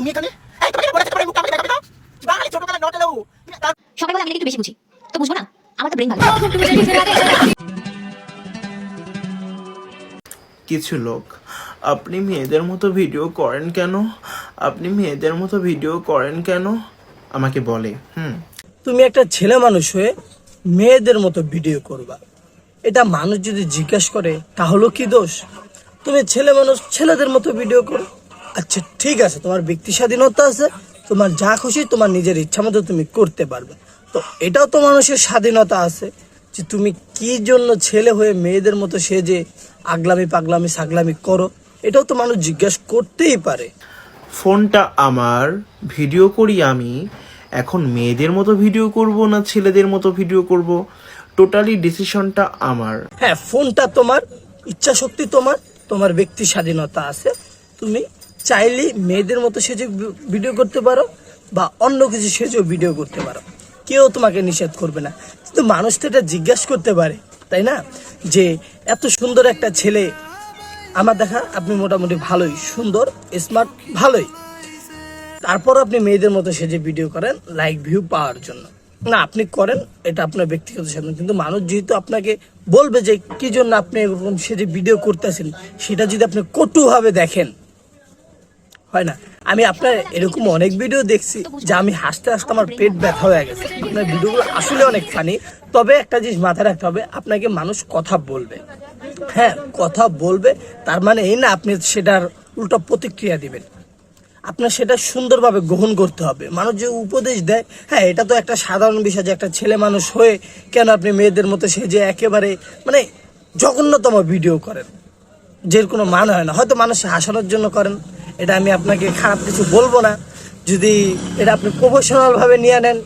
তুমি এখানে এই তোমাকে বলেছে তোমার মুখ আমাকে দেখাবে না বাঙালি নট এলাও সবাই বলে আমি একটু বেশি বুঝি। তো বুঝব না? আমার তো ব্রেন ভালো। কিছু লোক আপনি মেয়েদের মতো ভিডিও করেন কেন? আপনি মেয়েদের মতো ভিডিও করেন কেন? আমাকে বলে হুম। তুমি একটা ছেলে মানুষ হয়ে মেয়েদের মতো ভিডিও করবা। এটা মানুষ যদি জিজ্ঞেস করে তাহলেও কি দোষ? তুমি ছেলে মানুষ ছেলেদের মতো ভিডিও করো। আচ্ছা ঠিক আছে। তোমার ব্যক্তি স্বাধীনতা আছে তোমার যা খুশি তোমার নিজের ইচ্ছা মতো তুমি করতে পারবে। তো এটাও তো মানুষের স্বাধীনতা আছে যে তুমি কি জন্য ছেলে হয়ে মেয়েদের মতো সেজে আগলামি পাগলামি সাগলামি করো এটাও তো মানুষ জিজ্ঞেস করতেই পারে। ফোনটা আমার ভিডিও করি আমি। এখন মেয়েদের মতো ভিডিও করব না ছেলেদের মতো ভিডিও করব? টোটালি ডিসিশনটা আমার। হ্যাঁ ফোনটা তোমার ইচ্ছা শক্তি তোমার তোমার ব্যক্তি স্বাধীনতা আছে তুমি চাইলেই মেয়েদের মতো সেজে ভিডিও করতে পারো বা অন্য কিছু সেজেও ভিডিও করতে পারো। কেউ তোমাকে নিষেধ করবে না। কিন্তু মানুষ তো এটা জিজ্ঞাসা করতে পারে, তাই না? যে এত সুন্দর একটা ছেলে, আমার দেখা আপনি মোটামুটি ভালোই, সুন্দর স্মার্ট ভালোই। তারপর আপনি মেয়েদের মতো সেজে ভিডিও করেন লাইক ভিউ পাওয়ার জন্য। না, আপনি করেন, এটা আপনার ব্যক্তিগত স্বাধীন কিন্তু মানুষ যেহেতু আপনাকে বলবে যে, কি জন্য আপনি এরকম সেজে ভিডিও করতেছেন? সেটা যদি আপনি কটুভাবে দেখেন হয় না। আমি আপনার এরকম অনেক ভিডিও দেখছি যে আমি হাসতে হাসতে আমার পেট ব্যথা হয়ে গেছে। আপনার ভিডিওগুলো আসলে অনেক ফানি তবে একটা জিনিস মাথায় রাখতে হবে, আপনাকে মানুষ কথা বলবে। হ্যাঁ কথা বলবে, তার মানে এই না আপনি সেটার উল্টো প্রতিক্রিয়া দিবেন। আপনার সেটা সুন্দরভাবে গ্রহণ করতে হবে। মানুষ যে উপদেশ দেয় হ্যাঁ এটা তো একটা সাধারণ বিষয় যে একটা ছেলে মানুষ হয়ে কেন আপনি মেয়েদের মতো সে যে একেবারে মানে জঘন্যতম ভিডিও করেন। যের কোনো মান হয় না। হয়তো মানুষ হাসানোর জন্য করেন এটা আমি আপনাকে খারাপ কিছু বলব না। যদি এটা আপনি প্রফেশনাল ভাবে নিয়ে নেন,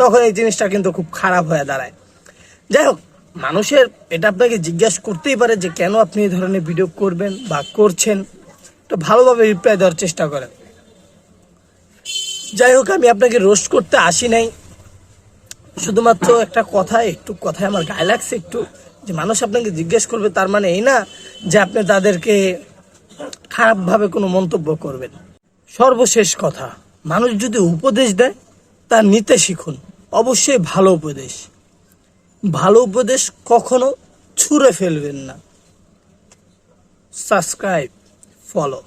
তখন এই জিনিসটা কিন্তু খুব খারাপ হয়ে দাঁড়ায়। যাই হোক, মানুষের এটা আপনাকে জিজ্ঞাসা করতেই পারে যে কেন আপনি এই ধরনের ভিডিও করবেন বা করছেন। তো ভালোভাবে রিপ্লাই দেওয়ার চেষ্টা করেন। যাই হোক, আমি আপনাকে রোস্ট করতে আসি নাই। শুধুমাত্র একটা কথা, একটু কথায় আমার গায়ে লাগছে একটু, যে মানুষ আপনাকে জিজ্ঞেস করবে তার মানে এই না যে আপনি তাদেরকে খারাপভাবে কোনো মন্তব্য করবেন। সর্বশেষ কথা, মানুষ যদি উপদেশ দেয়, তা নিতে শিখুন। অবশ্যই ভালো উপদেশ। ভালো উপদেশ কখনো ছুঁড়ে ফেলবেন না। Subscribe, follow.